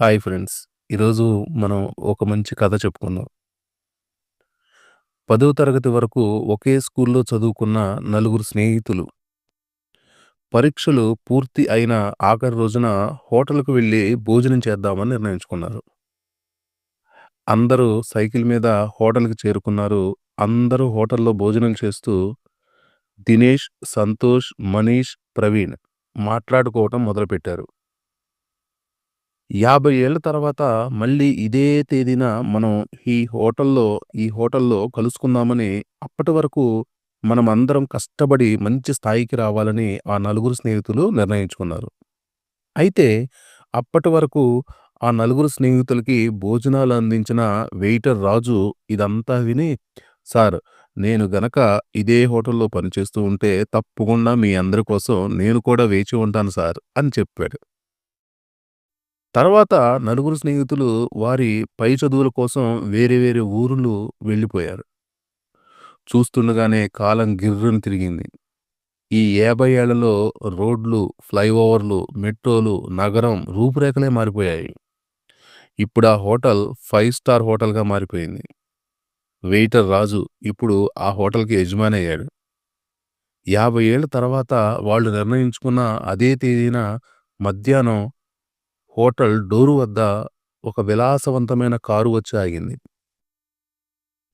Hi friends. ఈరోజు మనం ఒక మంచి కథ చెప్పుకుందాం. పదో తరగతి వరకు ఒకే స్కూల్లో చదువుకున్న నలుగురు స్నేహితులు. పరీక్షలు పూర్తి అయిన ఆఖరి రోజున హోటల్‌కు వెళ్ళి భోజనం చేద్దామని నిర్ణయించుకున్నారు. అందరూ సైకిల్ మీద హోటల్‌కి చేరుకున్నారు. అందరూ హోటల్‌లో భోజనం చేస్తూ దినేష్, సంతోష్, మనీష్, ప్రవీణ్ మాట్లాడుకోవటం మొదలుపెట్టారు. యాభై ఏళ్ళ తర్వాత మళ్ళీ ఇదే తేదీన మనం ఈ హోటల్‌లో ఈ హోటల్‌లో కలుసుకుందామని అప్పటి వరకు మనమందరం కష్టపడి మంచి స్థాయికి రావాలని ఆ నలుగురు స్నేహితులు నిర్ణయించుకున్నారు. అయితే అప్పటి వరకు ఆ నలుగురు స్నేహితులకి భోజనాలు అందించిన వెయిటర్ రాజు ఇదంతా విని "సార్ నేను గనక ఇదే హోటల్‌లో పనిచేస్తూ ఉంటే తప్పకుండా మీ అందరి కోసం నేను కూడా వేచి ఉంటాను సార్" అని చెప్పాడు. తర్వాత నలుగురు స్నేహితులు వారి పై చదువుల కోసం వేరే వేరే ఊరులు వెళ్ళిపోయారు. చూస్తుండగానే కాలం గిర్రును తిరిగింది. ఈ 50 ఏళ్ళలో రోడ్లు, ఫ్లైఓవర్లు, మెట్రోలు, నగరం రూపురేఖలే మారిపోయాయి. ఇప్పుడా హోటల్ ఫైవ్ స్టార్ హోటల్‌గా మారిపోయింది. వెయిటర్ రాజు ఇప్పుడు ఆ హోటల్‌కి యజమాని అయ్యాడు యాభై ఏళ్ళ తర్వాత వాళ్ళు నిర్ణయించుకున్న అదే తేదీన మధ్యాహ్నం హోటల్ డోరు వద్ద ఒక విలాసవంతమైన కారు వచ్చి ఆగింది.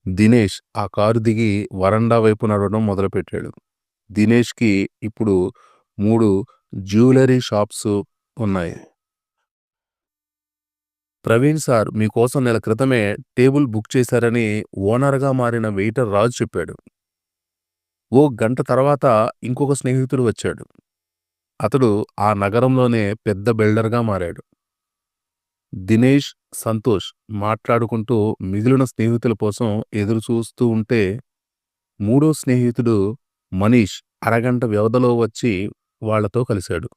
దినేష్ ఆ కారు దిగి వరండా వైపు నడవడం మొదలుపెట్టాడు. దినేష్‌కి ఇప్పుడు మూడు జ్యువెలరీ షాప్స్ ఉన్నాయి. ప్రవీణ్ సార్ మీకోసం నెల క్రితమే టేబుల్ బుక్ చేశారని ఓనర్‌గా మారిన వెయిటర్ రాజు చెప్పాడు. ఓ గంట తర్వాత ఇంకొక స్నేహితుడు వచ్చాడు. అతడు ఆ నగరంలోనే పెద్ద బిల్డర్‌గా మారాడు. దినేష్, సంతోష్ మాట్లాడుకుంటూ మిగిలిన స్నేహితుల కోసం ఎదురు చూస్తూ ఉంటే మూడో స్నేహితుడు మనీష్ అరగంట వ్యవధిలో వచ్చి వాళ్ళతో కలిశాడు.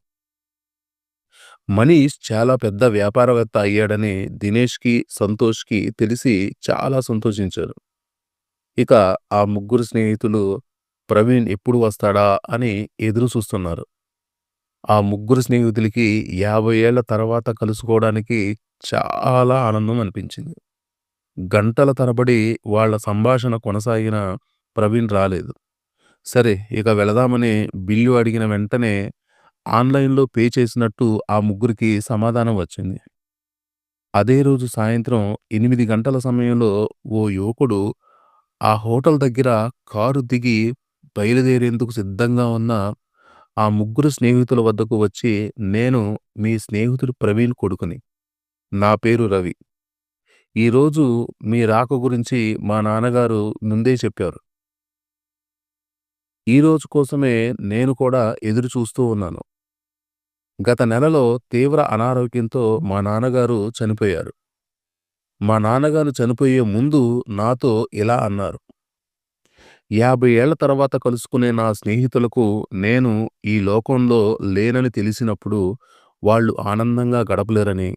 మనీష్ చాలా పెద్ద వ్యాపారవేత్త అయ్యాడని దినేష్‌కి, సంతోష్‌కి తెలిసి చాలా సంతోషించారు. ఇక ఆ ముగ్గురు స్నేహితులు ప్రవీణ్ ఎప్పుడు వస్తాడా అని ఎదురు చూస్తున్నారు. ఆ ముగ్గురు స్నేహితులకి 50 ఏళ్ళ తర్వాత కలుసుకోవడానికి చాలా ఆనందం అనిపించింది. గంటల తరబడి వాళ్ళ సంభాషణ కొనసాగినా ప్రవీణ్ రాలేదు. సరే ఇక వెళదామని బిల్లు అడిగిన వెంటనే ఆన్‌లైన్‌లో పే చేసినట్టు ఆ ముగ్గురికి సమాధానం వచ్చింది. అదే రోజు సాయంత్రం 8 గంటల సమయంలో ఓ యువకుడు ఆ హోటల్ దగ్గర కారు దిగి బయలుదేరేందుకు సిద్ధంగా ఉన్న ఆ ముగ్గురు స్నేహితుల వద్దకు వచ్చి "నేను మీ స్నేహితుడు ప్రవీణ్ కొడుకుని. నా పేరు రవి. ఈరోజు మీ రాక గురించి మా నాన్నగారు ముందే చెప్పారు. ఈ రోజు కోసమే నేను కూడా ఎదురు చూస్తూ ఉన్నాను. గత నెలలో తీవ్ర అనారోగ్యంతో మా నాన్నగారు చనిపోయారు. మా నాన్నగారు చనిపోయే ముందు నాతో ఇలా అన్నారు. 50 ఏళ్ళ తర్వాత కలుసుకునే నా స్నేహితులకు నేను ఈ లోకంలో లేనని తెలిసినప్పుడు వాళ్ళు ఆనందంగా గడపలేరని,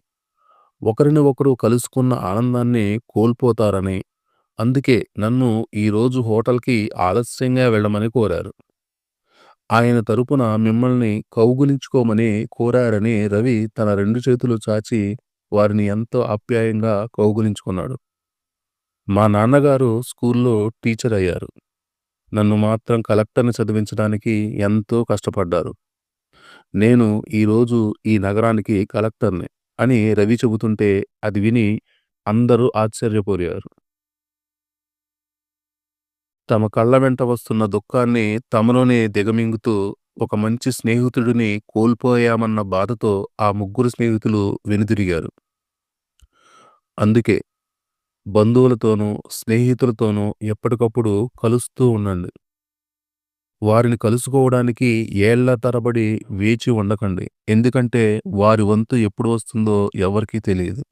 ఒకరిని ఒకరు కలుసుకున్న ఆనందాన్ని కోల్పోతారని, అందుకే నన్ను ఈరోజు హోటల్‌కి ఆలస్యంగా వెళ్ళమని కోరారు. ఆయన తరపున మిమ్మల్ని కౌగులించుకోమని కోరారని రవి తన రెండు చేతులు చాచి వారిని ఎంతో ఆప్యాయంగా కౌగులించుకున్నాడు మా నాన్నగారు స్కూల్‌లో టీచర్ అయ్యారు. నన్ను మాత్రం కలెక్టర్‌ని చదివించడానికి ఎంతో కష్టపడ్డారు. నేను ఈరోజు ఈ నగరానికి కలెక్టర్‌ని అని రవి చెబుతుంటే అది విని అందరూ ఆశ్చర్యపోయారు. తమ కళ్ళ వెంట వస్తున్న దుఃఖాన్ని తమలోనే దిగమింగుతూ ఒక మంచి స్నేహితుడిని కోల్పోయామన్న బాధతో ఆ ముగ్గురు స్నేహితులు వెనుదిరిగారు. అందుకే బంధువులతోనూ, స్నేహితులతోనూ ఎప్పటికప్పుడు కలుస్తూ ఉండండి. వారిని కలుసుకోవడానికి ఏళ్ళ తరబడి వేచి ఉండకండి. ఎందుకంటే వారి వంతు ఎప్పుడు వస్తుందో ఎవరికీ తెలియదు